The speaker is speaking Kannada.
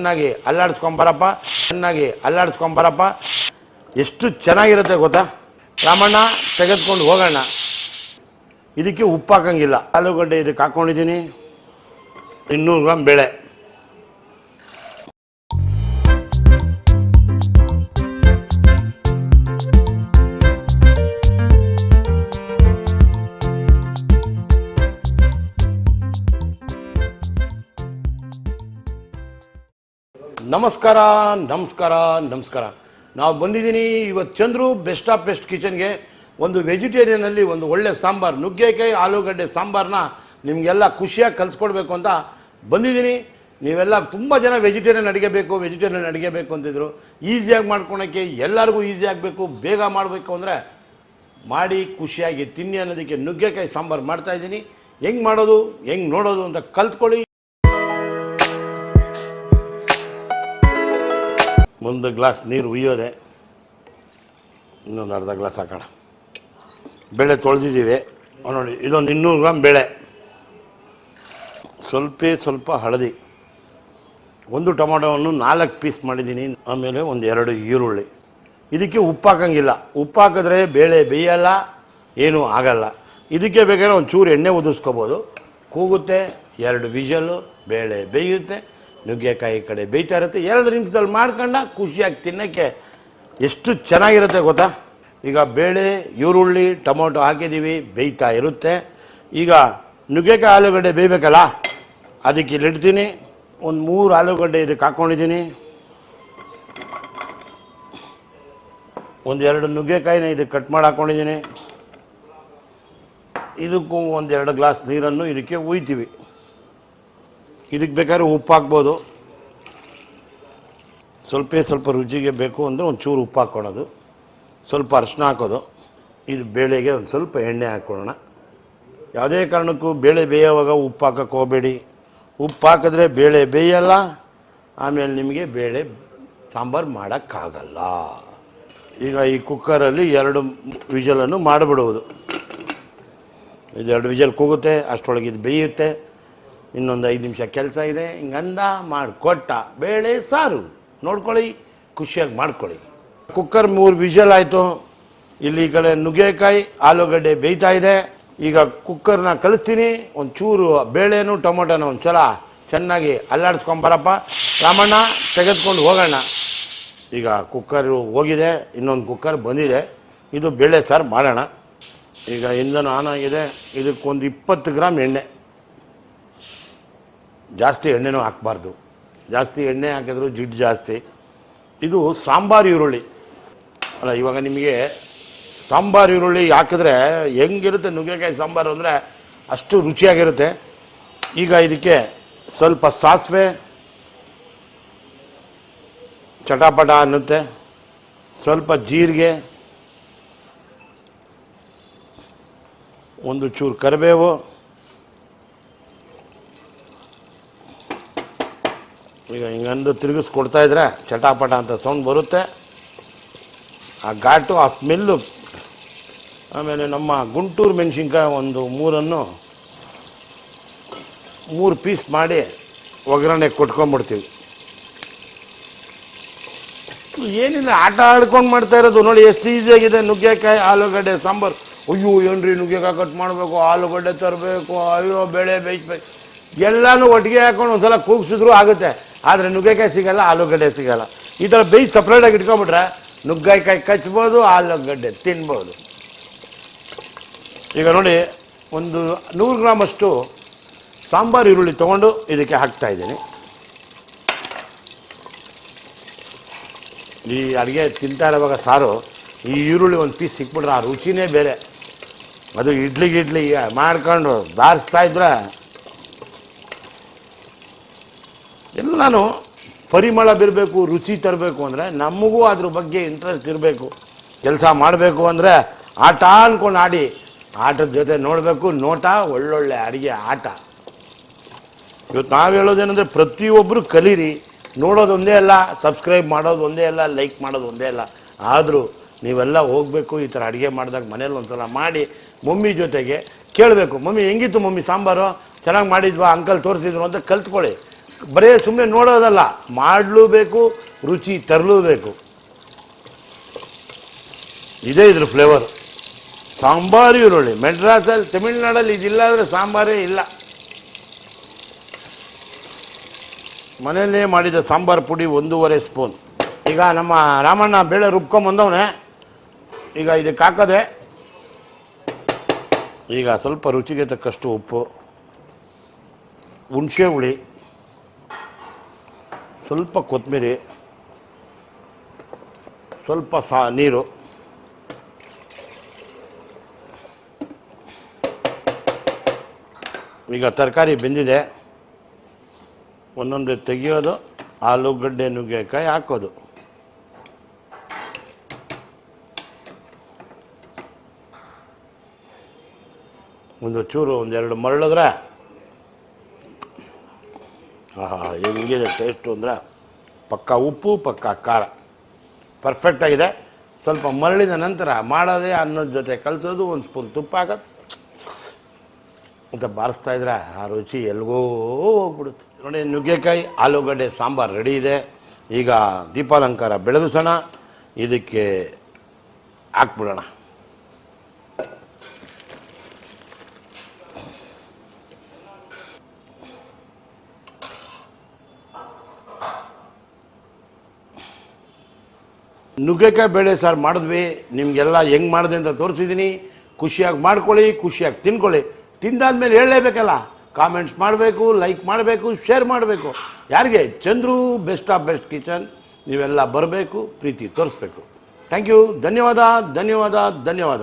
ಚೆನ್ನಾಗಿ ಅಲ್ಲಾಡಿಸ್ಕೊಂಬರಪ್ಪ ಚೆನ್ನಾಗಿ ಅಲ್ಲಾಡಿಸ್ಕೊಂಬರಪ್ಪ. ಎಷ್ಟು ಚೆನ್ನಾಗಿರುತ್ತೆ ಗೊತ್ತಾ? ರಾಮಣ್ಣ, ತೆಗೆದುಕೊಂಡು ಹೋಗೋಣ. ಇದಕ್ಕೆ ಉಪ್ಪು ಹಾಕಂಗಿಲ್ಲ. ಆಲೂಗಡ್ಡೆ ಇದಕ್ಕೆ ಹಾಕ್ಕೊಂಡಿದ್ದೀನಿ ಇನ್ನೂರು ಗ್ರಾಮ್ ಬೇಳೆ. ನಮಸ್ಕಾರ ನಮಸ್ಕಾರ ನಮಸ್ಕಾರ. ನಾವು ಬಂದಿದ್ದೀನಿ ಇವತ್ತು ಚಂದ್ರು ಬೆಸ್ಟ್ ಆಫ್ ಬೆಸ್ಟ್ ಕಿಚನ್ಗೆ. ಒಂದು ವೆಜಿಟೇರಿಯನಲ್ಲಿ ಒಂದು ಒಳ್ಳೆ ಸಾಂಬಾರು, ನುಗ್ಗೆಕಾಯಿ, ಆಲೂಗಡ್ಡೆ ಸಾಂಬಾರನ್ನ ನಿಮಗೆಲ್ಲ ಖುಷಿಯಾಗಿ ಕಲಿಸ್ಕೊಡ್ಬೇಕು ಅಂತ ಬಂದಿದ್ದೀನಿ. ನೀವೆಲ್ಲ ತುಂಬ ಜನ ವೆಜಿಟೇರಿಯನ್ ಅಡುಗೆ ಬೇಕು ವೆಜಿಟೇರಿಯನ್ ಅಡುಗೆ ಬೇಕು ಅಂತಿದ್ರು. ಈಸಿಯಾಗಿ ಮಾಡ್ಕೊಳಕ್ಕೆ ಎಲ್ಲರಿಗೂ ಈಸಿ ಆಗಬೇಕು, ಬೇಗ ಮಾಡಬೇಕು ಅಂದರೆ ಮಾಡಿ ಖುಷಿಯಾಗಿ ತಿನ್ನಿ ಅನ್ನೋದಕ್ಕೆ ನುಗ್ಗೆಕಾಯಿ ಸಾಂಬಾರು ಮಾಡ್ತಾಯಿದ್ದೀನಿ ಹೆಂಗೆ ಮಾಡೋದು, ಹೆಂಗೆ ನೋಡೋದು ಅಂತ ಕಲ್ತ್ಕೊಳ್ಳಿ. ಒಂದು ಗ್ಲಾಸ್ ನೀರು ಉಯ್ಯೋದೆ. ಇನ್ನೊಂದು ಅರ್ಧ ಗ್ಲಾಸ್ ಹಾಕೋಣ. ಬೇಳೆ ತೊಳೆದಿದ್ದೀವಿ. ನೋಡಿ, ಇದೊಂದು ಇನ್ನೂರು ಗ್ರಾಮ್ ಬೇಳೆ. ಸ್ವಲ್ಪ ಸ್ವಲ್ಪ ಹಳದಿ. ಒಂದು ಟೊಮೊಟೊವನ್ನು ನಾಲ್ಕು ಪೀಸ್ ಮಾಡಿದ್ದೀನಿ. ಆಮೇಲೆ ಒಂದು ಎರಡು ಈರುಳ್ಳಿ. ಇದಕ್ಕೆ ಉಪ್ಪು ಹಾಕಂಗಿಲ್ಲ. ಉಪ್ಪು ಹಾಕಿದ್ರೆ ಬೇಳೆ ಬೇಯಲ್ಲ, ಏನೂ ಆಗಲ್ಲ. ಇದಕ್ಕೆ ಬೇಕಾದ್ರೆ ಒಂದು ಚೂರು ಎಣ್ಣೆ ಉದುರಿಸ್ಕೋಬೋದು. ಕೂಗುತ್ತೆ, ಎರಡು ವಿಷಲು ಬೇಳೆ ಬೇಯುತ್ತೆ. ನುಗ್ಗೆಕಾಯಿ ಕಡೆ ಬೇಯ್ತಾ ಇರುತ್ತೆ ಎರಡು ನಿಮಿಷದಲ್ಲಿ ಮಾಡ್ಕೊಂಡ ಖುಷಿಯಾಗಿ ತಿನ್ನೋಕ್ಕೆ ಎಷ್ಟು ಚೆನ್ನಾಗಿರುತ್ತೆ ಗೊತ್ತಾ? ಈಗ ಬೇಳೆ, ಈರುಳ್ಳಿ, ಟೊಮೊಟೊ ಹಾಕಿದ್ದೀವಿ, ಬೇಯ್ತಾ ಇರುತ್ತೆ. ಈಗ ನುಗ್ಗೆಕಾಯಿ ಆಲೂಗಡ್ಡೆ ಬೇಯಬೇಕಲ್ಲ? ಅದಕ್ಕೆ ಇಲ್ಲಿಡ್ತೀನಿ. ಒಂದು ಮೂರು ಆಲೂಗಡ್ಡೆ ಇದಕ್ಕೆ ಹಾಕ್ಕೊಂಡಿದ್ದೀನಿ ಒಂದೆರಡು ನುಗ್ಗೆಕಾಯಿನ ಇದಕ್ಕೆ ಕಟ್ ಮಾಡಿ ಹಾಕ್ಕೊಂಡಿದ್ದೀನಿ ಇದಕ್ಕೂ ಒಂದೆರಡು ಗ್ಲಾಸ್ ನೀರನ್ನು ಇದಕ್ಕೆ ಉಯ್ತೀವಿ. ಇದಕ್ಕೆ ಬೇಕಾದ್ರೆ ಉಪ್ಪು ಹಾಕ್ಬೋದು ಸ್ವಲ್ಪ ಸ್ವಲ್ಪ ರುಚಿಗೆ ಬೇಕು ಅಂದರೆ ಒಂದು ಚೂರು ಉಪ್ಪು ಹಾಕ್ಕೊಳೋದು ಸ್ವಲ್ಪ ಅರಿಶಿನ ಹಾಕೋದು. ಇದು ಬೇಳೆಗೆ ಒಂದು ಸ್ವಲ್ಪ ಎಣ್ಣೆ ಹಾಕ್ಕೊಳ್ಳೋಣ. ಯಾವುದೇ ಕಾರಣಕ್ಕೂ ಬೇಳೆ ಬೇಯೋವಾಗ ಉಪ್ಪು ಹಾಕಕ್ಕೆ ಹೋಗಬೇಡಿ. ಉಪ್ಪು ಹಾಕಿದ್ರೆ ಬೇಳೆ ಬೇಯಲ್ಲ. ಆಮೇಲೆ ನಿಮಗೆ ಬೇಳೆ ಸಾಂಬಾರು ಮಾಡೋಕ್ಕಾಗಲ್ಲ. ಈಗ ಈ ಕುಕ್ಕರಲ್ಲಿ ಎರಡು ವಿಜಲನ್ನು ಮಾಡಿಬಿಡುವುದು. ಇದೆರಡು ವಿಜಲ್ ಕೂಗುತ್ತೆ ಅಷ್ಟರೊಳಗೆ ಇದು ಬೇಯುತ್ತೆ. ಇನ್ನೊಂದು ಐದು ನಿಮಿಷ ಕೆಲಸ ಇದೆ ಹಿಂಗಂದ ಮಾಡಿಕೊಟ್ಟ. ಬೇಳೆ ಸಾರು. ನೋಡ್ಕೊಳ್ಳಿ, ಖುಷಿಯಾಗಿ ಮಾಡ್ಕೊಳ್ಳಿ. ಕುಕ್ಕರ್ ಮೂರು ವಿಷಲ್ ಆಯಿತು. ಇಲ್ಲಿ ಈ ಕಡೆ ನುಗ್ಗೆಕಾಯಿ, ಆಲೂಗಡ್ಡೆ ಬೇಯ್ತಾ ಇದೆ. ಈಗ ಕುಕ್ಕರ್ನ ಕಳಿಸ್ತೀನಿ ಒಂದು ಚೂರು ಬೇಳೆನು, ಟೊಮೊಟೊನ ಒಂದು ಸಲ ಚೆನ್ನಾಗಿ ಅಲ್ಲಾಡಿಸ್ಕೊಂಬರಪ್ಪ ರಾಮಣ್ಣ, ತೆಗೆದುಕೊಂಡು ಹೋಗೋಣ. ಈಗ ಕುಕ್ಕರು ಹೋಗಿದೆ. ಇನ್ನೊಂದು ಕುಕ್ಕರ್ ಬಂದಿದೆ. ಇದು ಬೇಳೆ ಸಾರು ಮಾಡೋಣ. ಈಗ ಇಂಧನ ಆನ್ ಆಗಿದೆ. ಇದಕ್ಕೊಂದು ಇಪ್ಪತ್ತು ಗ್ರಾಮ್ ಎಣ್ಣೆ. ಜಾಸ್ತಿ ಎಣ್ಣೆನೂ ಹಾಕಬಾರ್ದು. ಜಾಸ್ತಿ ಎಣ್ಣೆ ಹಾಕಿದ್ರು ಜಿಡ್ಡು ಜಾಸ್ತಿ. ಇದು ಸಾಂಬಾರು ಈರುಳ್ಳಿ. ಅಲ್ಲ, ಇವಾಗ ನಿಮಗೆ ಸಾಂಬಾರು ಈರುಳ್ಳಿ ಹಾಕಿದ್ರೆ ಹೆಂಗಿರುತ್ತೆ ನುಗ್ಗೆಕಾಯಿ ಸಾಂಬಾರು ಅಂದರೆ ಅಷ್ಟು ರುಚಿಯಾಗಿರುತ್ತೆ. ಈಗ ಇದಕ್ಕೆ ಸ್ವಲ್ಪ ಸಾಸಿವೆ, ಚಟಾಪಟ ಅನ್ನುತ್ತೆ, ಸ್ವಲ್ಪ ಜೀರಿಗೆ, ಒಂದು ಚೂರು ಕರಿಬೇವು ಈಗ ಹಿಂಗಂದು ತಿರುಗಿಸ್ಕೊಡ್ತಾ ಇದ್ರೆ ಚಟಾಪಟ ಅಂತ ಸೌಂಡ್ ಬರುತ್ತೆ. ಆ ಘಾಟು, ಆ ಸ್ಮೆಲ್ಲು. ಆಮೇಲೆ ನಮ್ಮ ಗುಂಟೂರು ಮೆಣಸಿನ್ಕಾಯಿ ಒಂದು ಮೂರನ್ನು ಮೂರು ಪೀಸ್ ಮಾಡಿ ಒಗ್ಗರಣೆ ಕೊಟ್ಕೊಂಡ್ಬಿಡ್ತೀವಿ ಏನಿಲ್ಲ, ಆಟ ಆಡ್ಕೊಂಡು ಮಾಡ್ತಾ ಇರೋದು. ನೋಡಿ, ಎಷ್ಟು ಈಸಿಯಾಗಿದೆ ನುಗ್ಗೆಕಾಯಿ, ಆಲೂಗಡ್ಡೆ, ಸಾಂಬಾರು. ಅಯ್ಯೋ, ಏನ್ರಿ ನುಗ್ಗೆಕಾಯಿ ಕಟ್ ಮಾಡಬೇಕು, ಆಲೂಗಡ್ಡೆ ತರಬೇಕು, ಅಯ್ಯೋ, ಬೇಳೆ ಬೇಯಿಸ್ಬೇಕು. ಎಲ್ಲನೂ ಒಟ್ಟಿಗೆ ಹಾಕೊಂಡು ಒಂದ್ಸಲ ಕೂಗ್ಸಿದ್ರು ಆಗುತ್ತೆ. ಆದರೆ ನುಗ್ಗೆಕಾಯಿ ಸಿಗಲ್ಲ, ಆಲೂಗಡ್ಡೆ ಸಿಗಲ್ಲ. ಈ ಥರ ಬೇಯ್ ಸಪ್ರೇಟಾಗಿ ಇಟ್ಕೊಂಬಿಟ್ರೆ ನುಗ್ಗೆಕಾಯಿ ಕಚ್ಬೋದು, ಆಲೂಗಡ್ಡೆ ತಿನ್ಬೋದು. ಈಗ ನೋಡಿ, ಒಂದು ನೂರು ಗ್ರಾಮಷ್ಟು ಸಾಂಬಾರು ಈರುಳ್ಳಿ ತೊಗೊಂಡು ಇದಕ್ಕೆ ಹಾಕ್ತಾ ಇದ್ದೀನಿ. ಈ ಅಡುಗೆ ತಿಂತಾ ಇರುವಾಗ ಸಾರು, ಈ ಈರುಳ್ಳಿ ಒಂದು ಪೀಸ್ ಸಿಕ್ಬಿಟ್ರೆ ಆ ರುಚಿನೇ ಬೇರೆ. ಅದು ಇಡ್ಲಿಗೆ ಇಡ್ಲಿ ಮಾಡ್ಕೊಂಡು ದಾರಿಸ್ತಾ ಇದ್ರೆ ಎಲ್ಲನೂ ಪರಿಮಳ ಬಿರಬೇಕು, ರುಚಿ ತರಬೇಕು ಅಂದರೆ ನಮಗೂ ಅದ್ರ ಬಗ್ಗೆ ಇಂಟ್ರೆಸ್ಟ್ ಇರಬೇಕು. ಕೆಲಸ ಮಾಡಬೇಕು ಅಂದರೆ ಆಟ ಅಂದ್ಕೊಂಡು ಆಡಿ. ಆಟದ ಜೊತೆ ನೋಡಬೇಕು, ನೋಟ, ಒಳ್ಳೊಳ್ಳೆ ಅಡುಗೆ, ಆಟ. ಇವತ್ತು ನಾವು ಹೇಳೋದೇನೆಂದರೆ ಪ್ರತಿಯೊಬ್ಬರು ಕಲೀರಿ. ನೋಡೋದು ಒಂದೇ ಅಲ್ಲ ಸಬ್ಸ್ಕ್ರೈಬ್ ಮಾಡೋದು ಒಂದೇ ಅಲ್ಲ ಲೈಕ್ ಮಾಡೋದು ಒಂದೇ ಅಲ್ಲ. ಆದರೂ ನೀವೆಲ್ಲ ಹೋಗಬೇಕು, ಈ ಥರ ಅಡುಗೆ ಮಾಡಿದಾಗ ಮನೇಲಿ ಒಂದ್ಸಲ ಮಾಡಿ, ಮಮ್ಮಿ ಜೊತೆಗೆ ಕೇಳಬೇಕು. ಮಮ್ಮಿ, ಹೆಂಗಿತ್ತು ಮಮ್ಮಿ ಸಾಂಬಾರು? ಚೆನ್ನಾಗಿ ಮಾಡಿದ್ವಾ? ಅಂಕಲ್ ತೋರಿಸಿದ್ರು ಅಂತ ಕಲ್ತ್ಕೊಳ್ಳಿ. ಬರೀ ಸುಮ್ಮನೆ ನೋಡೋದಲ್ಲ, ಮಾಡಲೂಬೇಕು, ರುಚಿ ತರಲೂಬೇಕು. ಇದೇ ಇದ್ರ ಫ್ಲೇವರ್ ಸಾಂಬಾರು ಈರುಳ್ಳಿ. ಮೆಡ್ರಾಸಲ್ಲಿ ತಮಿಳ್ನಾಡಲ್ಲಿ ಇದಿಲ್ಲ ಅಂದರೆ ಸಾಂಬಾರೇ ಇಲ್ಲ. ಮನೆಯಲ್ಲೇ ಮಾಡಿದ ಸಾಂಬಾರು ಪುಡಿ ಒಂದೂವರೆ ಸ್ಪೂನ್. ಈಗ ನಮ್ಮ ರಾಮಣ್ಣ ಬೇಳೆ ರುಬ್ಕೊಂಬಂದವನೇ, ಈಗ ಇದಕ್ಕೆ ಹಾಕದೆ ಈಗ ಸ್ವಲ್ಪ ರುಚಿಗೆ ತಕ್ಕಷ್ಟು ಉಪ್ಪು, ಹುಣಸೆ ಹುಳಿ. ಸ್ವಲ್ಪ ಕೊತ್ತಂಬರಿ ಸ್ವಲ್ಪ ಸಾ, ನೀರು. ಈಗ ತರಕಾರಿ ಬೆಂದಿದೆ. ಒಂದೊಂದು ತೆಗೆಯೋದು, ಆಲೂಗಡ್ಡೆ ನುಗ್ಗೆಕಾಯಿ ಹಾಕೋದು. ಒಂದು ಚೂರು, ಒಂದೆರಡು ಮರಳಿದ್ರೆ ಆಹಾ ಹೆಂಗಿದೆ ಟೇಸ್ಟು ಅಂದರೆ ಪಕ್ಕ ಉಪ್ಪು, ಪಕ್ಕ ಖಾರ. ಪರ್ಫೆಕ್ಟಾಗಿದೆ ಸ್ವಲ್ಪ ಮರಳಿದ ನಂತರ ಮಾಡೋದೇ ಅನ್ನದ ಜೊತೆ ಕಲಸೋದು ಒಂದು ಸ್ಪೂನ್ ತುಪ್ಪ ಹಾಕೋದು. ಅಂತ ಬಾರಿಸ್ತಾ ಇದ್ರೆ ಆ ರುಚಿ ಎಲ್ಗೋ ಹೋಗ್ಬಿಡುತ್ತೆ. ನೋಡಿ, ನುಗ್ಗೆಕಾಯಿ, ಆಲೂಗಡ್ಡೆ, ಸಾಂಬಾರು ರೆಡಿ ಇದೆ. ಈಗ ದೀಪಾಲಂಕಾರ ಬೆಳಗಿಸೋಣ ಇದಕ್ಕೆ ಹಾಕ್ಬಿಡೋಣ. ನುಗ್ಗೆಕಾಯಿ ಬೇಳೆ ಸಾರು ಮಾಡಿದ್ವಿ, ನಿಮಗೆಲ್ಲ ಹೆಂಗೆ ಮಾಡಿದೆ ಅಂತ ತೋರಿಸಿದ್ದೀನಿ ಖುಷಿಯಾಗಿ ಮಾಡ್ಕೊಳ್ಳಿ, ಖುಷಿಯಾಗಿ ತಿನ್ಕೊಳ್ಳಿ. ತಿಂದಾದ್ಮೇಲೆ ಹೇಳಲೇಬೇಕಲ್ಲ ಕಾಮೆಂಟ್ಸ್ ಮಾಡಬೇಕು ಲೈಕ್ ಮಾಡಬೇಕು ಶೇರ್ ಮಾಡಬೇಕು. ಯಾರಿಗೆ? Chandru best of best kitchen ನೀವೆಲ್ಲ ಬರಬೇಕು, ಪ್ರೀತಿ ತೋರಿಸ್ಬೇಕು. ಥ್ಯಾಂಕ್ ಯು ಧನ್ಯವಾದ ಧನ್ಯವಾದ ಧನ್ಯವಾದ.